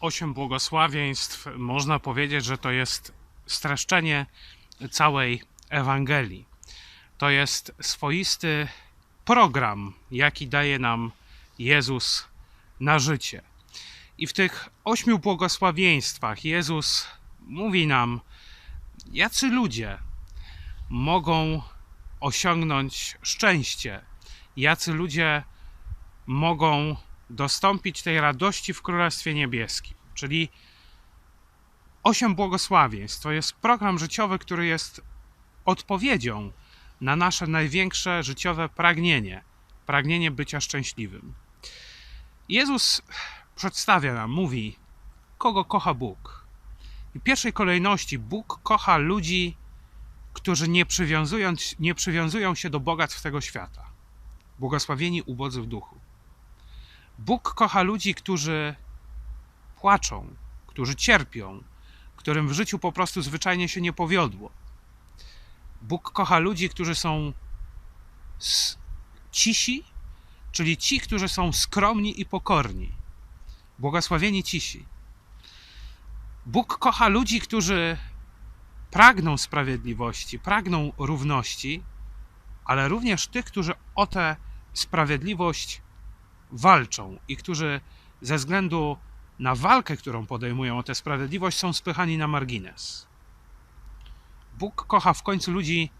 osiem błogosławieństw, można powiedzieć, że to jest streszczenie całej Ewangelii. To jest swoisty program, jaki daje nam Jezus na życie. I w tych ośmiu błogosławieństwach Jezus mówi nam, jacy ludzie mogą osiągnąć szczęście, jacy ludzie mogą dostąpić tej radości w Królestwie Niebieskim. Czyli osiem błogosławieństw to jest program życiowy, który jest odpowiedzią na nasze największe życiowe pragnienie pragnienie bycia szczęśliwym. Jezus przedstawia nam, mówi, kogo kocha Bóg. I w pierwszej kolejności Bóg kocha ludzi, którzy nie, przywiązując, nie przywiązują się do bogactw tego świata. Błogosławieni ubodzy w duchu. Bóg kocha ludzi, którzy płaczą, którzy cierpią, którym w życiu po prostu zwyczajnie się nie powiodło. Bóg kocha ludzi, którzy są cisi, czyli ci, którzy są skromni i pokorni. Błogosławieni cisi. Bóg kocha ludzi, którzy pragną sprawiedliwości, pragną równości, ale również tych, którzy o tę sprawiedliwość walczą i którzy ze względu na walkę, którą podejmują o tę sprawiedliwość, są spychani na margines. Bóg kocha w końcu ludzi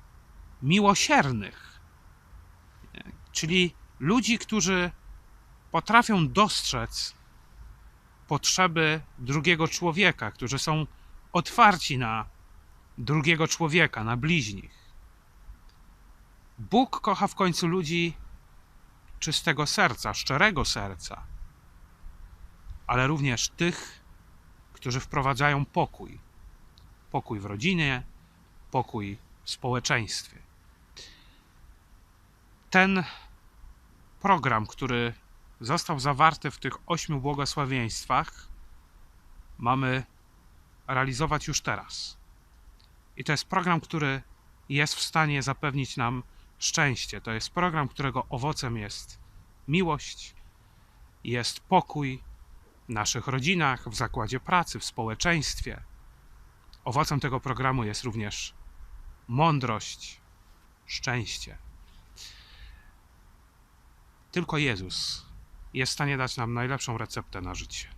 miłosiernych, czyli ludzi, którzy potrafią dostrzec potrzeby drugiego człowieka, którzy są otwarci na drugiego człowieka, na bliźnich. Bóg kocha w końcu ludzi czystego serca, szczerego serca, ale również tych, którzy wprowadzają pokój. Pokój w rodzinie, pokój w społeczeństwie. Ten program, który został zawarty w tych ośmiu błogosławieństwach, mamy realizować już teraz. I to jest program, który jest w stanie zapewnić nam szczęście. To jest program, którego owocem jest miłość, jest pokój w naszych rodzinach, w zakładzie pracy, w społeczeństwie. Owocem tego programu jest również mądrość, szczęście. Tylko Jezus jest w stanie dać nam najlepszą receptę na życie.